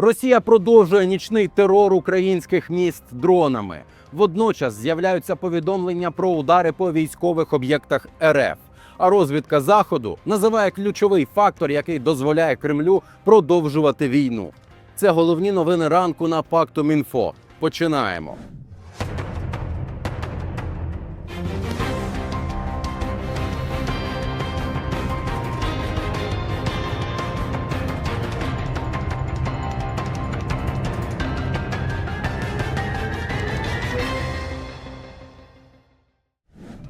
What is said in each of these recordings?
Росія продовжує нічний терор українських міст дронами. Водночас з'являються повідомлення про удари по військових об'єктах РФ. А розвідка заходу називає ключовий фактор, який дозволяє Кремлю продовжувати війну. Це головні новини ранку на Пактумінфо. Починаємо.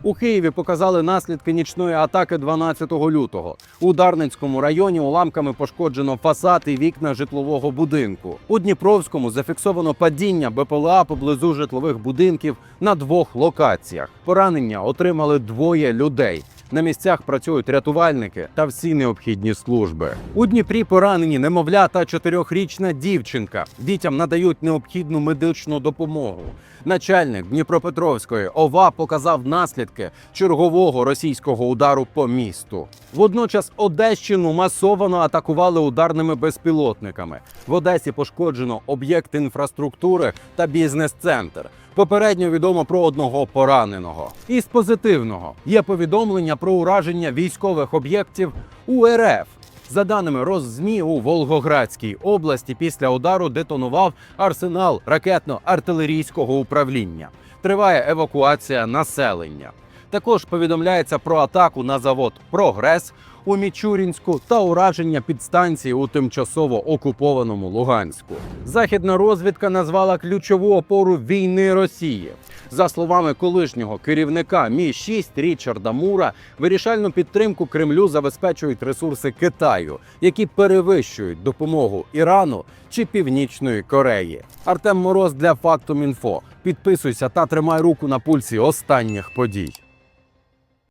У Києві показали наслідки нічної атаки 12 лютого. У Дарницькому районі уламками пошкоджено фасад і вікна житлового будинку. У Дніпровському зафіксовано падіння БПЛА поблизу житлових будинків на двох локаціях. Поранення отримали двоє людей. На місцях працюють рятувальники та всі необхідні служби. У Дніпрі поранені немовля та чотирьохрічна дівчинка. Дітям надають необхідну медичну допомогу. Начальник Дніпропетровської ОВА показав наслідки чергового російського удару по місту. Водночас Одещину масово атакували ударними безпілотниками. В Одесі пошкоджено об'єкт інфраструктури та бізнес-центр. Попередньо відомо про одного пораненого. Із позитивного є повідомлення про ураження військових об'єктів у РФ. За даними Роззмі, у Волгоградській області після удару детонував арсенал ракетно-артилерійського управління. Триває евакуація населення. Також повідомляється про атаку на завод Прогрес у Мічурінську та ураження підстанції у тимчасово окупованому Луганську. Західна розвідка назвала ключову опору війни Росії. За словами колишнього керівника Мі 6 Річарда Мура, вирішальну підтримку Кремлю забезпечують ресурси Китаю, які перевищують допомогу Ірану чи Північної Кореї. Артем Мороз для Фактум Інфо. Підписуйся та тримай руку на пульсі останніх подій.